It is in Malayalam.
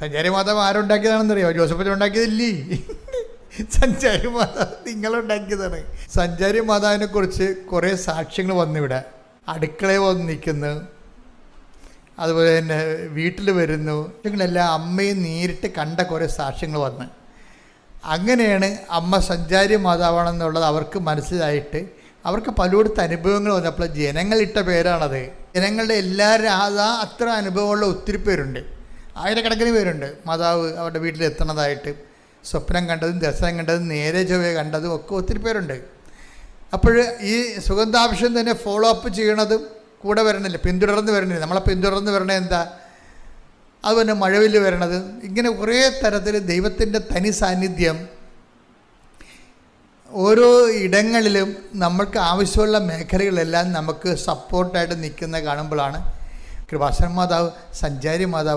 സഞ്ചാരി മാതാവ് ആരുണ്ടാക്കിയതാണെന്നറിയോ? ജോസഫ് ഉണ്ടാക്കിയതില്ലേ? സഞ്ചാരി മാതാവ് നിങ്ങളുണ്ടാക്കിയതാണ്. സഞ്ചാരി മാതാവിനെ കുറിച്ച് കുറേ സാക്ഷ്യങ്ങൾ വന്നിവിടെ. അടുക്കളയിൽ വന്ന് നിൽക്കുന്നു. അതുപോലെ തന്നെ വീട്ടിൽ വരുന്നു. ഇങ്ങനെല്ലാം അമ്മയെ നേരിട്ട് കണ്ട കുറേ സാക്ഷ്യങ്ങൾ വന്ന്. അങ്ങനെയാണ് അമ്മ സഞ്ചാരി മാതാവാണെന്നുള്ളത് അവർക്ക് മനസ്സിലായിട്ട് അവർക്ക് പലയിടത്ത് അനുഭവങ്ങൾ വന്നപ്പോൾ ജനങ്ങളിട്ട പേരാണത്. ജനങ്ങളുടെ എല്ലാവരും അതാ അത്ര അനുഭവമുള്ള ഒത്തിരി പേരുണ്ട്. ആയിരക്കണക്കിന് പേരുണ്ട്. മാതാവ് അവരുടെ വീട്ടിൽ എത്തണതായിട്ട് സ്വപ്നം കണ്ടതും ദർശനം കണ്ടതും നേരെ ചൊവ്വ കണ്ടതും ഒക്കെ ഒത്തിരി പേരുണ്ട്. അപ്പോൾ ഈ സുഗന്ധാഭിഷം തന്നെ ഫോളോ അപ്പ് ചെയ്യണതും കൂടെ വരണില്ല. പിന്തുടർന്ന് വരണില്ല. നമ്മളെ പിന്തുടർന്ന് വരണേ എന്താ? അതുപോലെ മഴവിൽ വരണത്. ഇങ്ങനെ കുറേ തരത്തിൽ ദൈവത്തിന്റെ തനി സാന്നിധ്യം ഓരോ ഇടങ്ങളിലും നമ്മൾക്ക് ആവശ്യമുള്ള മേഖലകളെല്ലാം നമുക്ക് സപ്പോർട്ടായിട്ട് നിൽക്കുന്ന കാണുമ്പോഴാണ് കൃപാസന മാതാവ് സഞ്ചാരി മാതാവ്